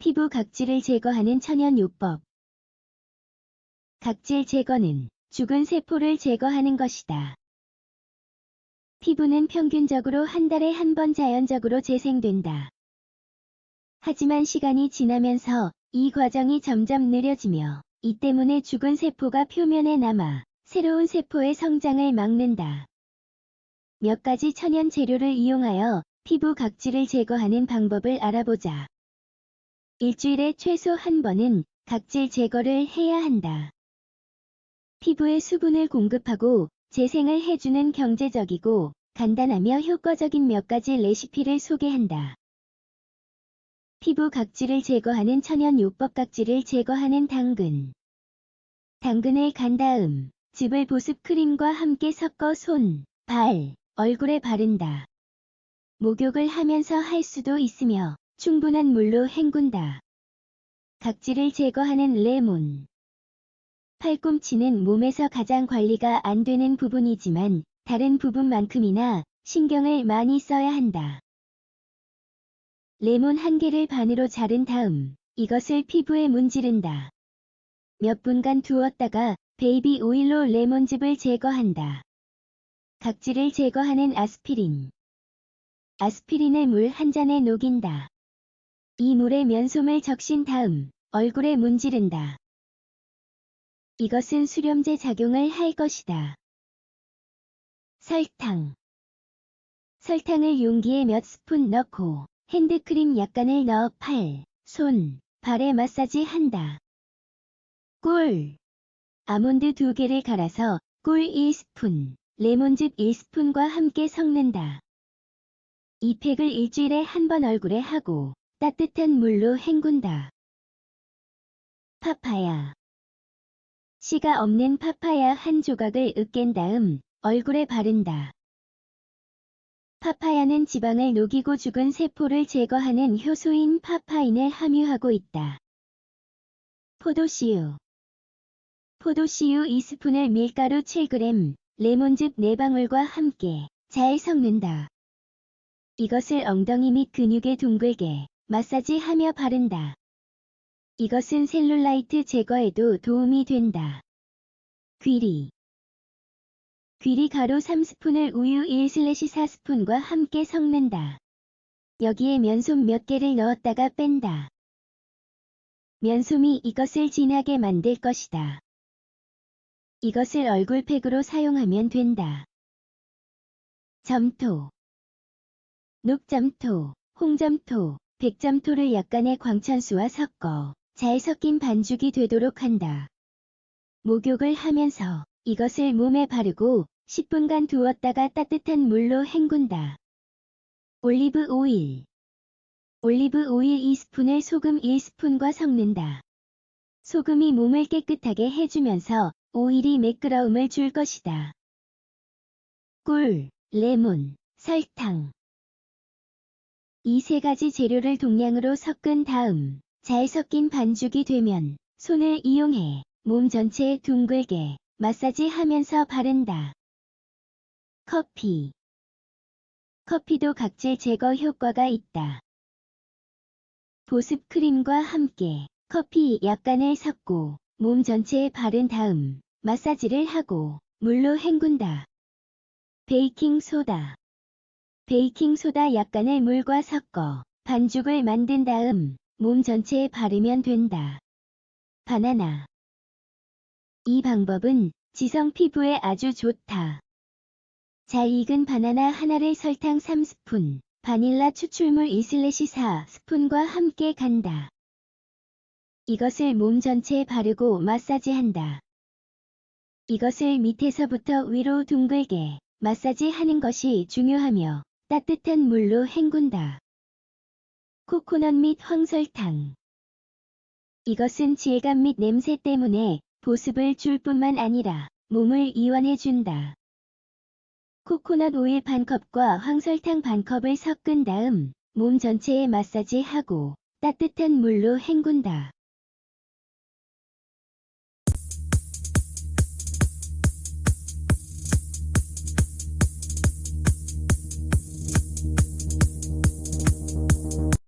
피부 각질을 제거하는 천연요법. 각질 제거는 죽은 세포를 제거하는 것이다. 피부는 평균적으로 한 달에 한 번 자연적으로 재생된다. 하지만 시간이 지나면서 이 과정이 점점 느려지며 이 때문에 죽은 세포가 표면에 남아 새로운 세포의 성장을 막는다. 몇 가지 천연 재료를 이용하여 피부 각질을 제거하는 방법을 알아보자. 일주일에 최소 한 번은 각질 제거를 해야 한다. 피부에 수분을 공급하고 재생을 해주는 경제적이고 간단하며 효과적인 몇 가지 레시피를 소개한다. 피부 각질을 제거하는 천연 요법 각질을 제거하는 당근. 당근을 간 다음 즙을 보습 크림과 함께 섞어 손, 발, 얼굴에 바른다. 목욕을 하면서 할 수도 있으며 충분한 물로 헹군다. 각질을 제거하는 레몬. 팔꿈치는 몸에서 가장 관리가 안 되는 부분이지만 다른 부분만큼이나 신경을 많이 써야 한다. 레몬 한 개를 반으로 자른 다음 이것을 피부에 문지른다. 몇 분간 두었다가 베이비 오일로 레몬즙을 제거한다. 각질을 제거하는 아스피린. 아스피린을 물 한 잔에 녹인다. 이 물에 면솜을 적신 다음 얼굴에 문지른다. 이것은 수렴제 작용을 할 것이다. 설탕. 설탕을 용기에 몇 스푼 넣고 핸드크림 약간을 넣어 팔, 손, 발에 마사지 한다. 꿀. 아몬드 두 개를 갈아서 꿀 1스푼, 레몬즙 1스푼과 함께 섞는다. 이 팩을 일주일에 한 번 얼굴에 하고 따뜻한 물로 헹군다. 파파야. 씨가 없는 파파야 한 조각을 으깬 다음 얼굴에 바른다. 파파야는 지방을 녹이고 죽은 세포를 제거하는 효소인 파파인을 함유하고 있다. 포도씨유 포도씨유 2스푼을 밀가루 7g, 레몬즙 4방울과 함께 잘 섞는다. 이것을 엉덩이 및 근육에 둥글게 마사지하며 바른다. 이것은 셀룰라이트 제거에도 도움이 된다. 귀리 귀리 가루 3스푼을 우유 1-4스푼과 함께 섞는다. 여기에 면솜 몇 개를 넣었다가 뺀다. 면솜이 이것을 진하게 만들 것이다. 이것을 얼굴팩으로 사용하면 된다. 점토 녹점토, 홍점토, 백점토를 약간의 광천수와 섞어 잘 섞인 반죽이 되도록 한다. 목욕을 하면서 이것을 몸에 바르고 10분간 두었다가 따뜻한 물로 헹군다. 올리브 오일 올리브 오일 2스푼을 소금 1스푼과 섞는다. 소금이 몸을 깨끗하게 해주면서 오일이 매끄러움을 줄 것이다. 꿀, 레몬, 설탕 이 세 가지 재료를 동량으로 섞은 다음 잘 섞인 반죽이 되면 손을 이용해 몸 전체에 둥글게 마사지 하면서 바른다. 커피 커피도 각질 제거 효과가 있다. 보습 크림과 함께 커피 약간을 섞고 몸 전체에 바른 다음 마사지를 하고 물로 헹군다. 베이킹 소다 베이킹 소다 약간을 물과 섞어 반죽을 만든 다음 몸 전체에 바르면 된다. 바나나 이 방법은 지성 피부에 아주 좋다. 잘 익은 바나나 하나를 설탕 3스푼, 바닐라 추출물 2-4스푼과 함께 간다. 이것을 몸 전체에 바르고 마사지한다. 이것을 밑에서부터 위로 둥글게 마사지 하는 것이 중요하며 따뜻한 물로 헹군다. 코코넛 및 황설탕 이것은 질감 및 냄새 때문에 보습을 줄 뿐만 아니라 몸을 이완해준다. 코코넛 오일 반컵과 황설탕 반컵을 섞은 다음 몸 전체에 마사지하고 따뜻한 물로 헹군다.